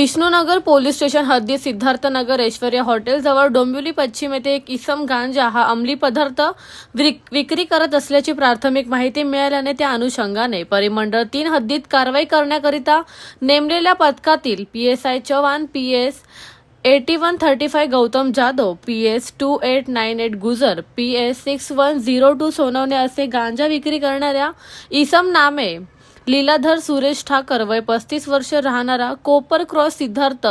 Vishnunagar police station हद्दीत सिद्धार्थनगर ऐश्वर्या हॉटेलजवळ डोंबिवली पश्चिम येथे एक इसम गांजा हा अंमली पदार्थ विक- विक्री करत असल्याची प्राथमिक माहिती मिळाल्याने त्या अनुषंगाने परिमंडळ तीन हद्दीत कारवाई करण्याकरिता नेमलेल्या पथकातील P S I Chavan P S eighty one thirty five Gautam Jadhav P S two eight nine eight Gujar P S six one zero two Sonawane असे गांजा विक्री करणाऱ्या इसम नामे लीलाधर सुरेश ठाकर वय पस्तीस वर्ष राहणारा कोपर क्रॉस सिद्धार्थ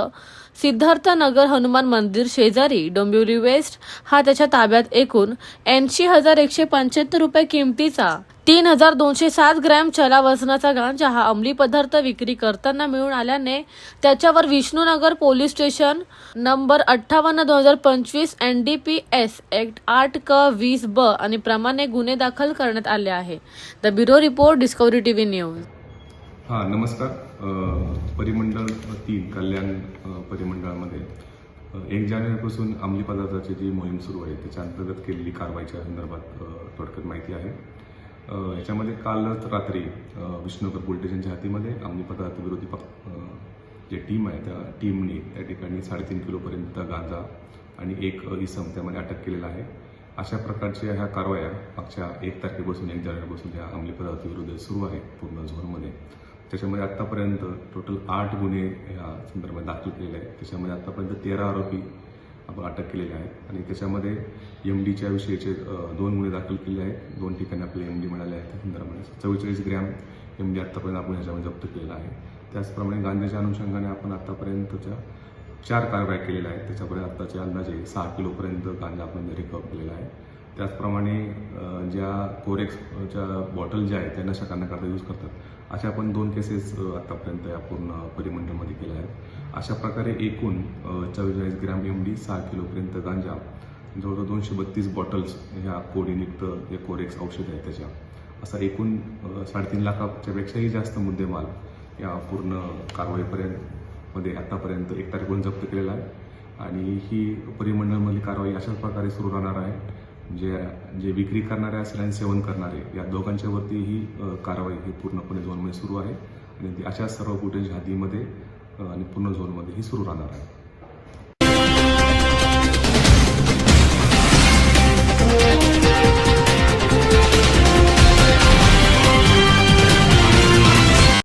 सिद्धार्थ नगर हनुमान मंदिर शेजारी डोंबिवली वेस्ट हा त्याच्या ताब्यात एकूण ऐंशी हजार एकशे पंच्याहत्तर रुपये किमतीचा तीन हजार दोनशे सात ग्रॅम चला वजनाचा गांजा हा अंमली पदार्थ विक्री करताना मिळून आल्याने त्याच्यावर विष्णूनगर पोलीस स्टेशन नंबर अठ्ठावन्न दोन हजार पंचवीस N D P S act आठ क वीस ब आणि प्रमाणे गुन्हे दाखल करण्यात आले आहे. The bureau report Discovery TV news. हां नमस्कार. परिमंडळ तीन कल्याण परिमंडळामध्ये एक जानेवारीपासून अंमली पदार्थाची जी मोहीम सुरू आहे त्याच्या अंतर्गत केलेली कारवाईच्या संदर्भात थोडक्यात माहिती आहे. याच्यामध्ये कालच रात्री विष्णूकर विष्णुनगर पोलीस स्टेशनच्या हातीमध्ये अंमली पदार्थ विरोधी पक जे टीम आहे त्या टीमने त्या ठिकाणी साडेतीन किलोपर्यंत गांजा आणि एक इसम त्यामध्ये अटक केलेला आहे. अशा प्रकारच्या ह्या कारवाया मागच्या एक तारखेपासून एक जानेवारीपासून ह्या अंमली पदार्थ सुरू आहे पूर्ण झोनमध्ये. त्याच्यामध्ये आत्तापर्यंत टोटल आठ गुन्हे या संदर्भात दाखल केलेले आहेत. त्याच्यामध्ये आत्तापर्यंत तेरा आरोपी अटक केलेले आहेत आणि त्याच्यामध्ये एम डीच्या विषयीचे दोन गुन्हे दाखल केले आहेत. दोन ठिकाणी आपल्याला एम डी मिळाले आहेत संदर्भात चव्वेचाळीस ग्रॅम एम डी आत्तापर्यंत आपण ह्याच्यामध्ये जप्त केलेला आहे. त्याचप्रमाणे गांजाच्या अनुषंगाने आपण आत्तापर्यंतच्या चार कारवाई केलेल्या आहेत. त्याच्यापर्यंत आत्ताचे अंदाजे सहा किलोपर्यंत गांजा आपण रिकवर केलेला आहे. त्याचप्रमाणे ज्या कोरेक्सच्या बॉटल ज्या आहेत त्या नशा करण्याकरता यूज करतात. अशा आपण दोन केसेस आत्तापर्यंत या पूर्ण परिमंडळमध्ये अशा प्रकारे एकूण चव्वेचाळीस ग्रॅम एम डी सहा किलोपर्यंत गांजा जवळजवळ दोनशे बत्तीस बॉटल्स ह्या कोडीनियुक्त हे कोरेक्स औषध आहे त्याच्या. असा एकूण साडेतीन लाखाच्या पेक्षाही जास्त मुद्देमाल या पूर्ण कारवाईपर्यंत मध्ये आतापर्यंत एक तारखेपर्यंत जप्त केलेला आहे. आणि ही परिमंडळमधली कारवाई अशाच प्रकारे सुरू राहणार आहे जे जे विक्री करणारे असेल आणि सेवन करणारे या दोघांच्यावरती ही कारवाई ही पूर्णपणे झोनमध्ये सुरू आहे. आणि ती अशा सर्व कुठे हातीमध्ये आणि पूर्ण झोनमध्ये ही सुरू राहणार आहे.